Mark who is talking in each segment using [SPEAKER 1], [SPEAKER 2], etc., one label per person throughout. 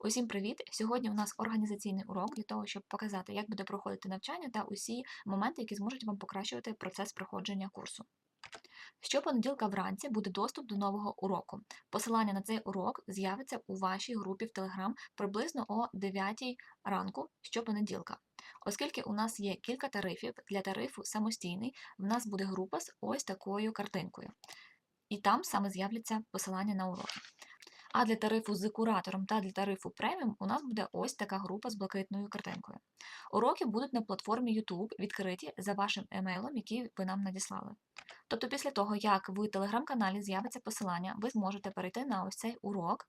[SPEAKER 1] Усім привіт! Сьогодні у нас організаційний урок для того, щоб показати, як буде проходити навчання та усі моменти, які зможуть вам покращувати процес проходження курсу. Щопонеділка вранці буде доступ до нового уроку. Посилання на цей урок з'явиться у вашій групі в Telegram приблизно о 9 ранку щопонеділка. Оскільки у нас є кілька тарифів, для тарифу самостійний в нас буде група з ось такою картинкою. І там саме з'являться посилання на уроки. А для тарифу з куратором та для тарифу преміум у нас буде ось така група з блакитною картинкою. Уроки будуть на платформі YouTube відкриті за вашим емейлом, який ви нам надіслали. Тобто, після того, як в телеграм-каналі з'явиться посилання, ви зможете перейти на ось цей урок.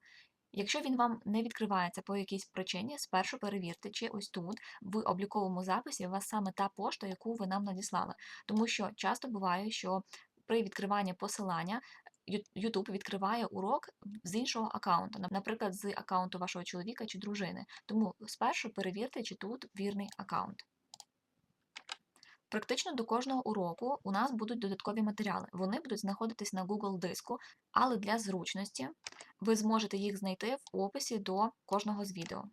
[SPEAKER 1] Якщо він вам не відкривається по якійсь причині, спершу перевірте, чи ось тут в обліковому записі у вас саме та пошта, яку ви нам надіслали. Тому що часто буває, що при відкриванні посилання YouTube відкриває урок з іншого аккаунту, наприклад, з аккаунту вашого чоловіка чи дружини. Тому спершу перевірте, чи тут вірний аккаунт. Практично до кожного уроку у нас будуть додаткові матеріали. Вони будуть знаходитись на Google диску, але для зручності ви зможете їх знайти в описі до кожного з відео.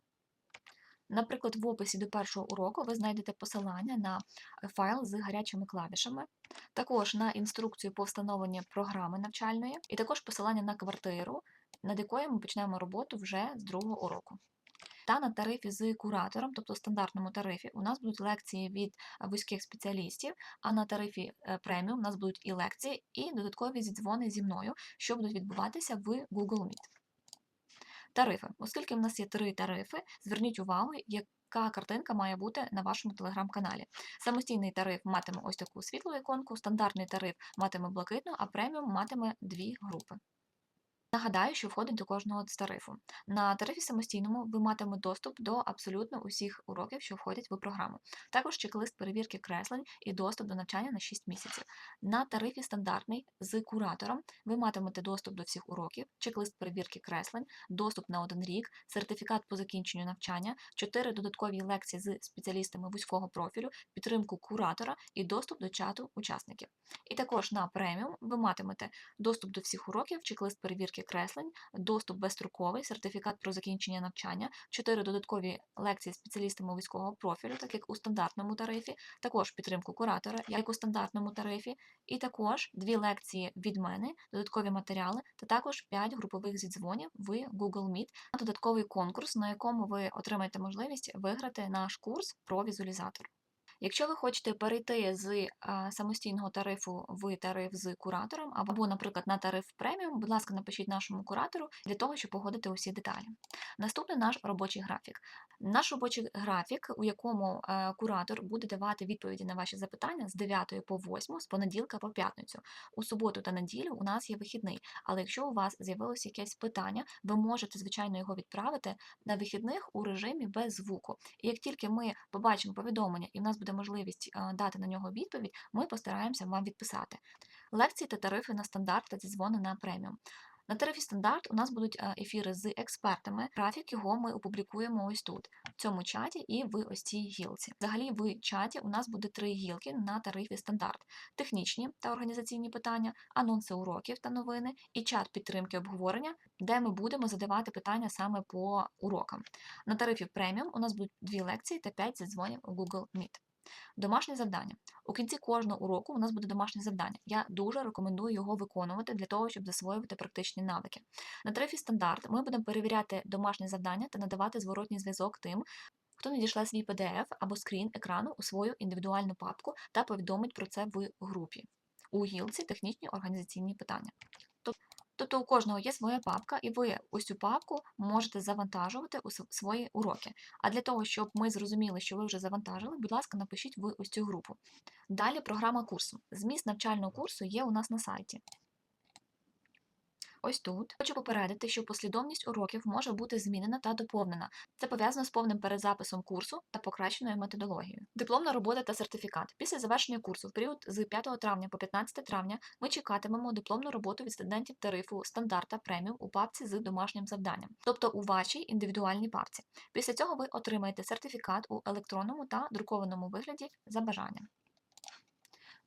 [SPEAKER 1] Наприклад, в описі до першого уроку ви знайдете посилання на файл з гарячими клавішами, також на інструкцію по встановленню програми навчальної, і також посилання на квартиру, над якою ми почнемо роботу вже з другого уроку. Та на тарифі з куратором, тобто стандартному тарифі, у нас будуть лекції від вузьких спеціалістів, а на тарифі преміум у нас будуть і лекції, і додаткові зідзвони зі мною, що будуть відбуватися в Google Meet. Тарифи. Оскільки в нас є три тарифи, зверніть увагу, яка картинка має бути на вашому телеграм-каналі. Самостійний тариф матиме ось таку світлу іконку, стандартний тариф матиме блакитну, а преміум матиме дві групи. Нагадаю, що входить до кожного з тарифу. На тарифі самостійному ви матимете доступ до абсолютно усіх уроків, що входять в програму. Також чек-лист перевірки креслень і доступ до навчання на 6 місяців. На тарифі стандартний з куратором ви матимете доступ до всіх уроків, чек-лист перевірки креслень, доступ на один рік, сертифікат по закінченню навчання, 4 додаткові лекції з спеціалістами вузького профілю, підтримку куратора і доступ до чату учасників. І також на преміум ви матимете доступ до всіх уроків, чек-лист перевірки креслень, доступ безстроковий, сертифікат про закінчення навчання, 4 додаткові лекції спеціалістами вузького профілю, так як у стандартному тарифі, також підтримку куратора, як у стандартному тарифі, і також дві лекції від мене, додаткові матеріали, та також 5 групових зідзвонів в Google Meet, додатковий конкурс, на якому ви отримаєте можливість виграти наш курс про візуалізатор. Якщо ви хочете перейти з самостійного тарифу в тариф з куратором, або, наприклад, на тариф преміум, будь ласка, напишіть нашому куратору для того, щоб погодити усі деталі. Наступний наш робочий графік. Наш робочий графік, у якому куратор буде давати відповіді на ваші запитання з 9 по 8, з понеділка по п'ятницю. У суботу та неділю у нас є вихідний, але якщо у вас з'явилося якесь питання, ви можете, звичайно, його відправити на вихідних у режимі без звуку. І як тільки ми побачимо повідомлення і в нас буде буде можливість дати на нього відповідь, ми постараємося вам відписати. Лекції та тарифи на стандарт та дзвони на преміум. На тарифі стандарт у нас будуть ефіри з експертами. Графік його ми опублікуємо ось тут, в цьому чаті і в ось цій гілці. Взагалі, в чаті у нас буде три гілки на тарифі стандарт: технічні та організаційні питання, анонси уроків та новини і чат підтримки обговорення, де ми будемо задавати питання саме по урокам. На тарифі преміум у нас будуть дві лекції та п'ять задзвонів у Google Meet. Домашнє завдання. У кінці кожного уроку у нас буде домашнє завдання. Я дуже рекомендую його виконувати для того, щоб засвоювати практичні навики. На трефі стандарт ми будемо перевіряти домашнє завдання та надавати зворотній зв'язок тим, хто надійшла свій PDF або скрін екрану у свою індивідуальну папку та повідомить про це в групі. У гілці технічні організаційні питання. Тобто у кожного є своя папка, і ви ось цю папку можете завантажувати у свої уроки. А для того, щоб ми зрозуміли, що ви вже завантажили, будь ласка, напишіть ви ось цю групу. Далі програма курсу. Зміст навчального курсу є у нас на сайті. Ось тут хочу попередити, що послідовність уроків може бути змінена та доповнена. Це пов'язано з повним перезаписом курсу та покращеною методологією. Дипломна робота та сертифікат. Після завершення курсу в період з 5 травня по 15 травня ми чекатимемо дипломну роботу від студентів тарифу стандарта преміум у папці з домашнім завданням, тобто у вашій індивідуальній папці. Після цього ви отримаєте сертифікат у електронному та друкованому вигляді за бажанням.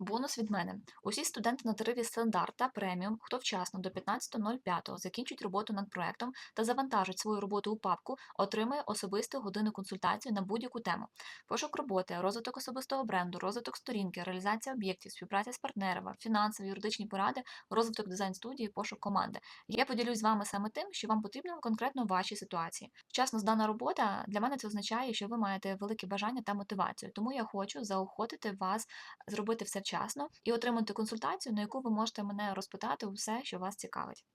[SPEAKER 1] Бонус від мене. Усі студенти на тарифі стандарт та преміум, хто вчасно до 15.05 закінчують роботу над проектом та завантажить свою роботу у папку, отримає особисту годину консультацію на будь-яку тему: пошук роботи, розвиток особистого бренду, розвиток сторінки, реалізація об'єктів, співпраця з партнерами, фінансові, юридичні поради, розвиток дизайн студії, пошук команди. Я поділюсь з вами саме тим, що вам потрібно конкретно в вашій ситуації. Вчасно здана робота для мене це означає, що ви маєте велике бажання та мотивацію. Тому я хочу заохотити вас зробити все вчасно і отримати консультацію, на яку ви можете мене розпитати усе, що вас цікавить.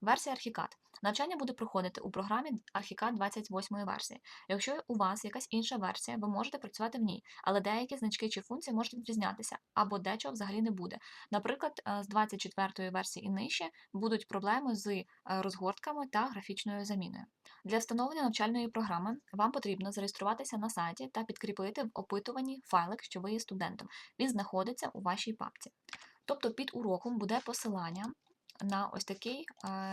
[SPEAKER 1] Версія Архікад. Навчання буде проходити у програмі Архікад 28 версії. Якщо у вас якась інша версія, ви можете працювати в ній, але деякі значки чи функції можуть відрізнятися, або дечого взагалі не буде. Наприклад, е, з 24 версії і нижче будуть проблеми з е, розгортками та графічною заміною. Для встановлення навчальної програми вам потрібно зареєструватися на сайті та підкріпити в опитуванні файлик, що ви є студентом. Він знаходиться у вашій папці. Тобто під уроком буде посилання на ось такий. е,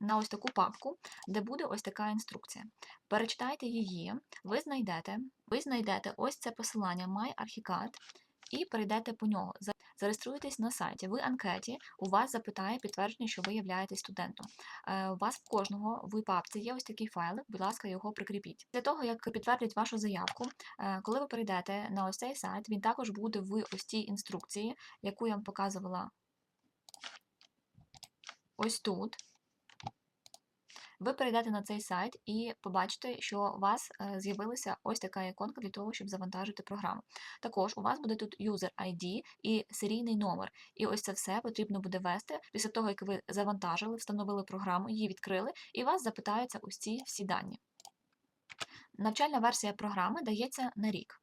[SPEAKER 1] На ось таку папку, де буде ось така інструкція. Перечитайте її, ви знайдете, ви знайдете ось це посилання MyArchicad і перейдете по нього. За- Зареєструєтесь на сайті. Ви анкеті у вас запитає підтвердження, що ви являєтесь студентом. Е, У вас в кожного в папці є ось такий файлик, будь ласка, його прикріпіть. Для того, як підтвердять вашу заявку, е, коли ви перейдете на ось цей сайт, він також буде в ось цій інструкції, яку я вам показувала ось тут. Ви перейдете на цей сайт і побачите, що у вас е, з'явилася ось така іконка для того, щоб завантажити програму. Також у вас буде тут User ID і серійний номер. І ось це все потрібно буде ввести після того, як ви завантажили, встановили програму, її відкрили, і вас запитаються ось ці всі дані. Навчальна версія програми дається на рік.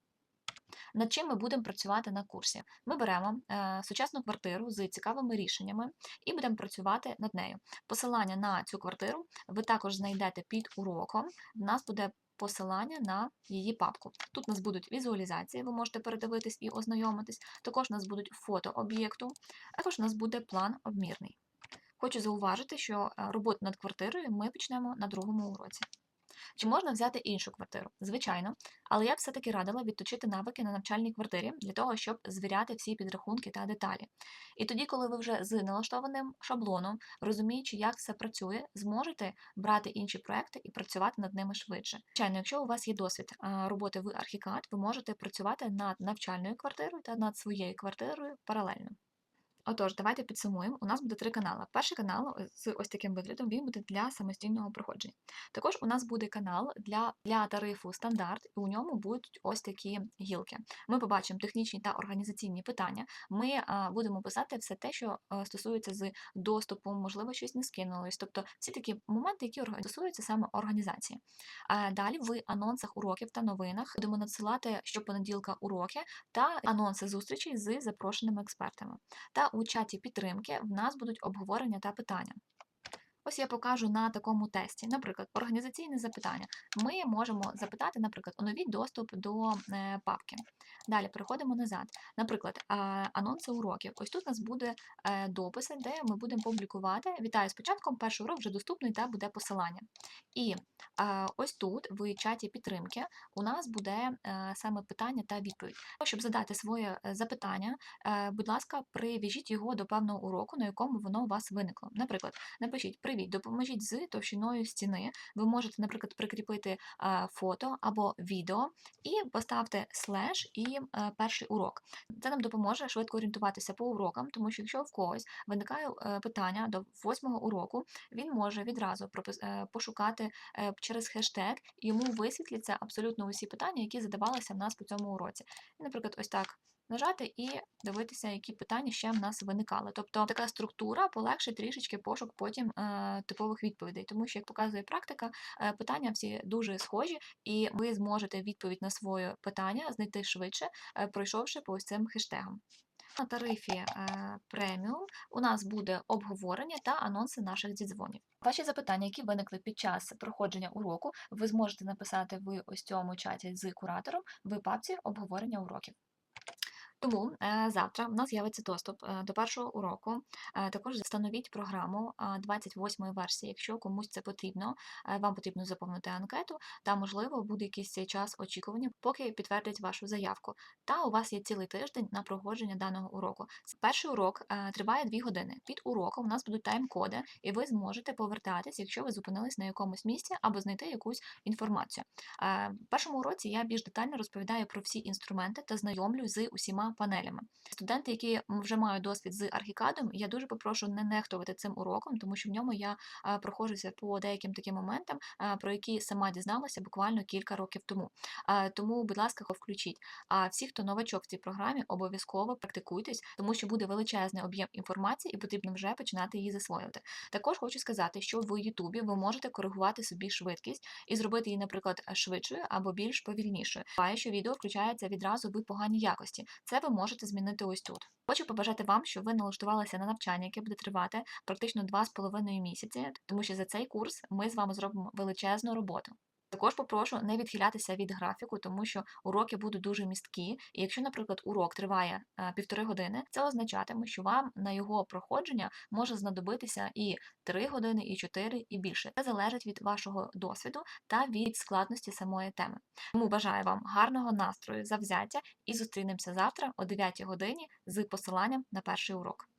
[SPEAKER 1] Над чим ми будемо працювати на курсі? Ми беремо е, сучасну квартиру з цікавими рішеннями і будемо працювати над нею. Посилання на цю квартиру ви також знайдете під уроком. В нас буде посилання на її папку. Тут у нас будуть візуалізації, ви можете передивитись і ознайомитись. Також у нас будуть фото об'єкту, також у нас буде план обмірний. Хочу зауважити, що е, роботу над квартирою ми почнемо на другому уроці. Чи можна взяти іншу квартиру? Звичайно, але я б все-таки радила відточити навики на навчальній квартирі для того, щоб звіряти всі підрахунки та деталі. І тоді, коли ви вже з налаштованим шаблоном, розуміючи, як все працює, зможете брати інші проекти і працювати над ними швидше. Звичайно, якщо у вас є досвід роботи в Архікад, ви можете працювати над навчальною квартирою та над своєю квартирою паралельно. Отож, давайте підсумуємо. У нас буде три канали. Перший канал е, з ось таким виглядом він буде для самостійного проходження. Також у нас буде канал для, для тарифу стандарт, і у ньому будуть ось такі гілки. Ми побачимо технічні та організаційні питання. Ми а, будемо писати все те, що а, стосується з доступом, можливо, щось не скинулось. Тобто всі такі моменти, які стосуються саме організації. А, далі в анонсах уроків та новинах будемо надсилати щопонеділка уроки та анонси зустрічей з запрошеними експертами. Та у чаті підтримки в нас будуть обговорення та питання. Ось я покажу на такому тесті. Наприклад, організаційне запитання. Ми можемо запитати, наприклад, оновіть доступ до е, папки. Далі переходимо назад. Наприклад, анонси уроків. Ось тут у нас буде е, дописи, де ми будемо публікувати. Вітаю з початком, перший урок вже доступний та буде посилання. І ось тут, в чаті підтримки, у нас буде е, саме питання та відповідь. Щоб задати своє запитання, будь ласка, прив'яжіть його до певного уроку, на якому воно у вас виникло. Наприклад, напишіть Привіт, допоможіть з товщиною стіни. Ви можете, наприклад, прикріпити фото або відео і поставте слеш і е, перший урок. Це нам допоможе швидко орієнтуватися по урокам, тому що якщо в когось виникає е, питання до восьмого уроку, він може відразу е, пошукати через хештег, і йому висвітляться абсолютно усі питання, які задавалися в нас по цьому уроці. Наприклад, ось так нажати і дивитися, які питання ще в нас виникали. Тобто така структура полегшить трішечки пошук потім е, типових відповідей, тому що, як показує практика, е, питання всі дуже схожі, і ви зможете відповідь на своє питання знайти швидше, е, пройшовши по ось цим хештегам. На тарифі е, преміум у нас буде обговорення та анонси наших дідзвонів. Ваші запитання, які виникли під час проходження уроку, ви зможете написати в ось цьому чаті з куратором в папці обговорення уроків. Тому е, завтра в нас з'явиться доступ е, до першого уроку. Е, також встановіть програму е, 28-ї версії, якщо комусь це потрібно. Вам потрібно заповнити анкету, та можливо буде якийсь час очікування, поки підтвердять вашу заявку. Та у вас є цілий тиждень на проходження даного уроку. Перший урок триває 2 години. Під уроком у нас будуть тайм-коди, і ви зможете повертатись, якщо ви зупинились на якомусь місці або знайти якусь інформацію. В першому уроці я більш детально розповідаю про всі інструменти та знайомлю з усіма панелями. Студенти, які вже мають досвід з архікадом, я дуже попрошу не нехтувати цим уроком, тому що в ньому я е, проходжуся по деяким таким моментам, е, про які сама дізналася буквально кілька років тому. Е, Тому, будь ласка, включіть. А всі, хто новачок в цій програмі, обов'язково практикуйтесь, тому що буде величезний об'єм інформації і потрібно вже починати її засвоювати. Також хочу сказати, що в Ютубі ви можете коригувати собі швидкість і зробити її, наприклад, швидшою або більш повільнішою. Буває, що відео включається відразу в поганій якості. Це ви можете змінити ось тут. Хочу побажати вам, щоб ви налаштувалися на навчання, яке буде тривати практично 2,5 місяці, тому що за цей курс ми з вами зробимо величезну роботу. Також попрошу не відхилятися від графіку, тому що уроки будуть дуже місткі. І якщо, наприклад, урок триває е, півтори години, це означатиме, що вам на його проходження може знадобитися і 3 години, і 4, і більше. Це залежить від вашого досвіду та від складності самої теми. Тому бажаю вам гарного настрою, завзяття і зустрінемося завтра о 9 годині з посиланням на перший урок.